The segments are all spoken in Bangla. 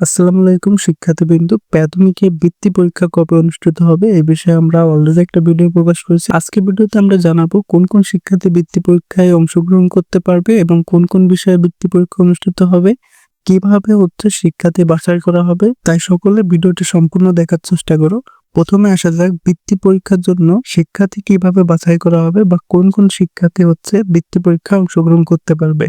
আসসালামু আলাইকুম, শিক্ষার্থীবৃন্দ। প্রাথমিকে বৃত্তি পরীক্ষা কবে অনুষ্ঠিত হবে? এই বিষয়ে আমরা অলরেডি একটা ভিডিও প্রকাশ করেছি। আজকে ভিডিওতে আমরা জানাব কোন কোন শিক্ষার্থী বৃত্তি পরীক্ষায় অংশগ্রহণ করতে পারবে এবং কোন কোন বিষয়ে বৃত্তি পরীক্ষা অনুষ্ঠিত হবে? কীভাবে হচ্ছে শিক্ষার্থী বাছাই করা হবে? তাই সকলে ভিডিওটি সম্পূর্ণ দেখার চেষ্টা করো। প্রথমে আসা যাক বৃত্তি পরীক্ষার জন্য শিক্ষার্থী কীভাবে বাছাই করা হবে বা কোন কোন শিক্ষার্থী হচ্ছে বৃত্তি পরীক্ষায় অংশগ্রহণ করতে পারবে।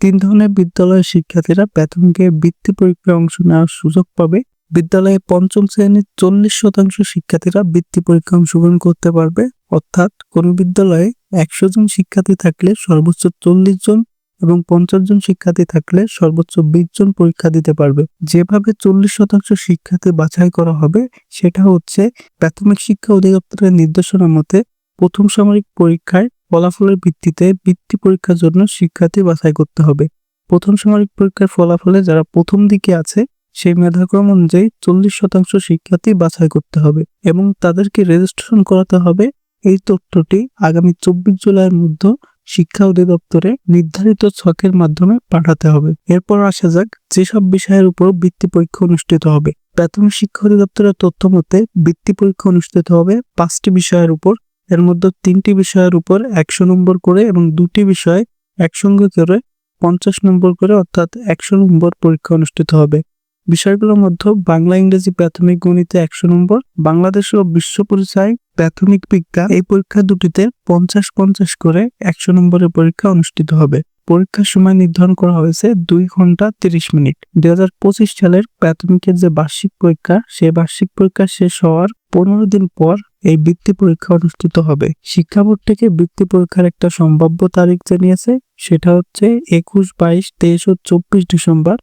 তিন ধরনের বিদ্যালয়ের শিক্ষার্থীরা প্রাথমিকে বৃত্তি পরীক্ষায় অংশ নেওয়ার সুযোগ পাবে। বিদ্যালয়ে পঞ্চম শ্রেণির চল্লিশ শতাংশ শিক্ষার্থীরা বৃত্তি পরীক্ষায় অংশগ্রহণ করতে পারবে। অর্থাৎ কোন বিদ্যালয়ে একশো জন শিক্ষার্থী থাকলে সর্বোচ্চ চল্লিশ জন এবং পঞ্চাশ জন শিক্ষার্থী থাকলে সর্বোচ্চ বিশ জন পরীক্ষা দিতে পারবে। যেভাবে চল্লিশ শতাংশ শিক্ষার্থী বাছাই করা হবে, সেটা হচ্ছে প্রাথমিক শিক্ষা অধিদপ্তরের নির্দেশনা মতে প্রথম সামরিক পরীক্ষায় ফলাফলের ভিত্তিতে বৃত্তি পরীক্ষার জন্য শিক্ষার্থী বাছাই করতে হবে। প্রথম সামরিক পরীক্ষার ফলাফলে যারা প্রথম দিকে আছে, সেই মেধাক্রম অনুযায়ী চল্লিশ শতাংশ শিক্ষার্থী বাছাই করতে হবে এবং তাদেরকে রেজিস্ট্রেশন করাতে হবে। এই তথ্যটি আগামী চব্বিশ জুলাইয়ের মধ্যে শিক্ষা অধিদপ্তরে নির্ধারিত ছকের মাধ্যমে পাঠাতে হবে। এরপর আসা যাক যেসব বিষয়ের উপর বৃত্তি পরীক্ষা অনুষ্ঠিত হবে। প্রাথমিক শিক্ষা অধিদপ্তরের তথ্য মতে বৃত্তি পরীক্ষা অনুষ্ঠিত হবে পাঁচটি বিষয়ের উপর। এর মধ্যে তিনটি বিষয়ের উপর একশো নম্বর করে এবং দুটি বিষয় একসঙ্গে করে পঞ্চাশ নম্বর করে অর্থাৎ একশো নম্বর পরীক্ষা অনুষ্ঠিত হবে। বিষয়গুলোর মধ্যে বাংলা, ইংরেজি, প্রাথমিক গণিতে একশো নম্বর, বাংলাদেশ ও বিশ্ব পরিচয়, প্রাথমিক বিজ্ঞান এই পরীক্ষা দুটিতে পঞ্চাশ পঞ্চাশ করে একশো নম্বরের পরীক্ষা অনুষ্ঠিত হবে। পরীক্ষার সময় নির্ধারণ করা হয়েছে দুই ঘণ্টা তিরিশ মিনিট। দুই হাজার পঁচিশ সালের প্রাথমিকের যে বার্ষিক পরীক্ষা, সেই বার্ষিক পরীক্ষা শেষ হওয়ার পনেরো দিন পর এই বৃত্তি পরীক্ষা অনুষ্ঠিত হবে। শিক্ষা বোর্ড থেকে বৃত্তি পরীক্ষার একটা সম্ভাব্য তারিখ জানিয়েছে, সেটা হচ্ছে একুশ, বাইশ, তেইশ ও চব্বিশ ডিসেম্বর।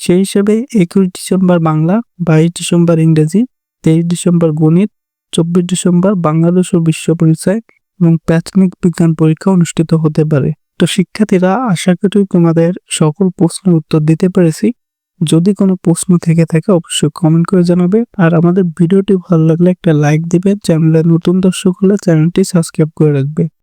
সেই হিসেবে একুশ ডিসেম্বর বাংলা, বাইশ ডিসেম্বর ইংরেজি, তেইশ ডিসেম্বর গণিত, চব্বিশ ডিসেম্বর বাংলাদেশ ও বিশ্ব পরিচয় এবং প্রাথমিক বিজ্ঞান পরীক্ষা অনুষ্ঠিত হতে পারে। তো শিক্ষার্থীরা, আশা করি তোমাদের সকল প্রশ্নের উত্তর দিতে পেরেছি। যদি কোনো প্রশ্ন থেকে থাকে, অবশ্যই কমেন্ট করে জানাবে। আর আমাদের ভিডিওটি ভালো লাগলে একটা লাইক দিবে। চ্যানেলে নতুন দর্শক হলে চ্যানেলটি সাবস্ক্রাইব করে রাখবে।